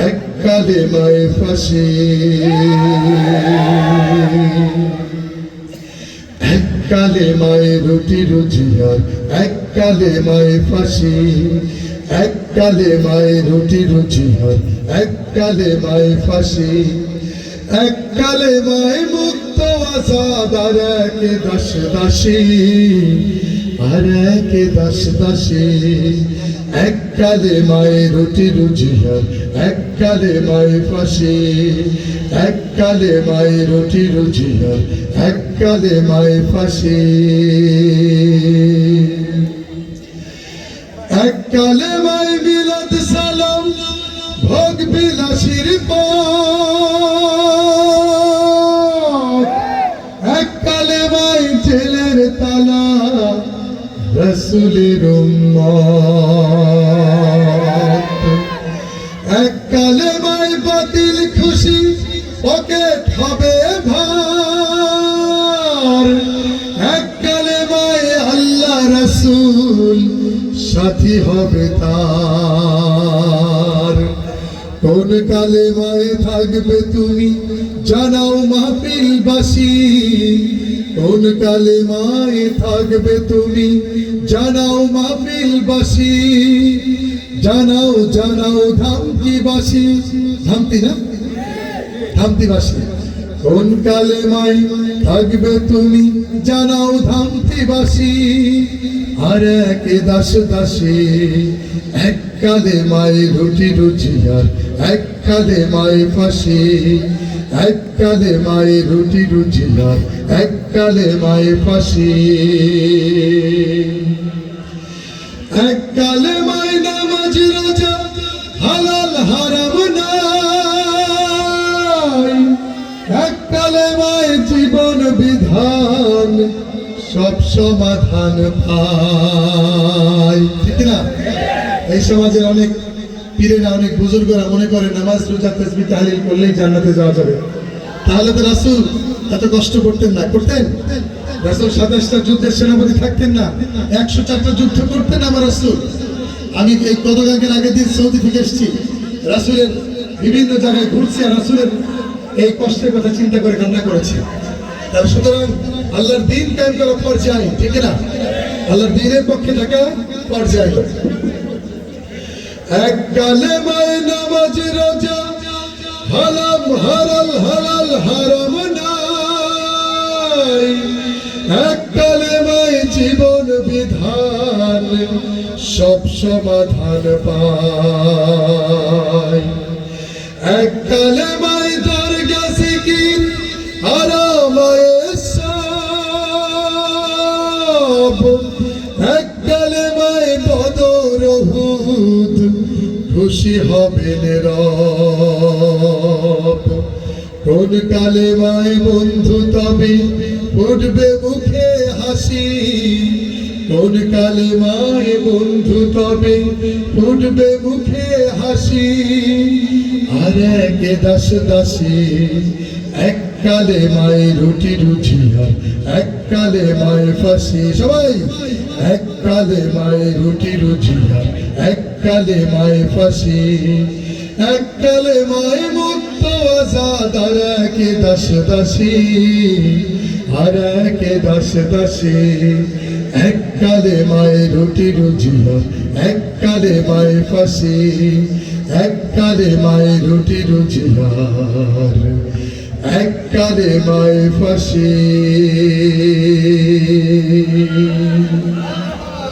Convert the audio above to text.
এক কালে মায়ে ফাঁসি এক কালে মায়ে রুটি রুজিয়ার এক কালে মায়ে ফাঁসি এক কালে মায়ে রুটি রুজিয়ার এক কালে মায়ে ফাঁসি এক কালে মায়ে মুক্ত আজাদ আর একে দাস আর একে দাস দাসী। এক কালে মায়ে রুটি রুজিয়ার এক কালে মায়ে ফাঁসি। এক কালে মায়ে রুটি রুজিয়ার এক কালে মায়ে ফাঁসি। এক কালে মায়ে মিলাদ সালাম, ভোগ বিলাসির রসুলের উম্মত এক কালে মাই বাতিল খুশি পকেট হবে ভার। এক কালে মাই আল্লাহ রসুল সাথী হবে তার। কোন কালে মায়ে থাকবে তুমি জানাও মাহফিল বাসি কোন কালে মায়ে থাকবে তুমি? জানাও মাহফিল বাসি। জানাও জানাও ধামকি বাসি। ধামতি না? ধামতি বাসি। কোন কালে মাই থাকবে তুমি? জানাও ধামতি বাসি। আর একে দাস দাসে। এক কালে মায়ে রুটি রুচি আর এক কালে মায়ে ফাঁসি। এক কালে মায়ে রুটি রুচি আর এক কালে মায়ে ফাঁসি। এক মায়ে নামাজ রোজা হালাল হারাম নাই। এক মায়ে জীবন বিধান সব সমাধান পায়। ঠিক না? এই সমাজের অনেক পীরেরা অনেক বুজুর্গরা মনে করে নামাজ, রোজা তসবি তাহলিল করলেই জান্নাতে যাওয়া যাবে। তাহলে তো রাসুল এত কষ্ট করতেন না। করতেন? রাসূল সাতাশটা যুদ্ধের সেনাপতি থাকতেন না। একশো চারটা যুদ্ধ করতেন আমার রাসূল। আমি এই কদগাঙ্গের আগের দিন সৌদি থেকে এসেছি। রাসূলের বিভিন্ন জায়গায় ঘুরছি আর রাসূলের এই কষ্টের কথা চিন্তা করে কান্না করেছি। তার সুতরাং আল্লাহর দিন কায়েম করা পর্যায়ে, ঠিক না? আল্লাহর দিনের পক্ষে থাকা পর্যায়ে। এক কালে মায় নামাজ রোজা, হালাম হালাল হালাল হারাম নাই। এক কালে মায় জীবন বিধান, সব সমাধান পায়। এক কালে মায় দরগা সিকির আরামায় সব। এক খুশি রব। কোন কালে মায় বন্ধু তবে ফুটবে মুখে হাসি। কোন কালে মায় বন্ধু তবে উঠবে মুখে হাসি। আর একে দাস দাসী এক কালে মায়ে রুটি রুটি এক কালে মায়ে ফাঁসি। সবাই! এক কালে মায়ে রুটি আর এক কালে মায়ে ফাঁসি। এক কালে মায়ে মুক্ত আজাদ একে দাস দাসী। আর একে দাস দাসী। এক কালে মায়ে রুটি রুজি আর এক কালে মায়ে ফাঁসি। এক কালে মায়ে রুটি রুজি আর এক কালে মায়ে ফাঁসি।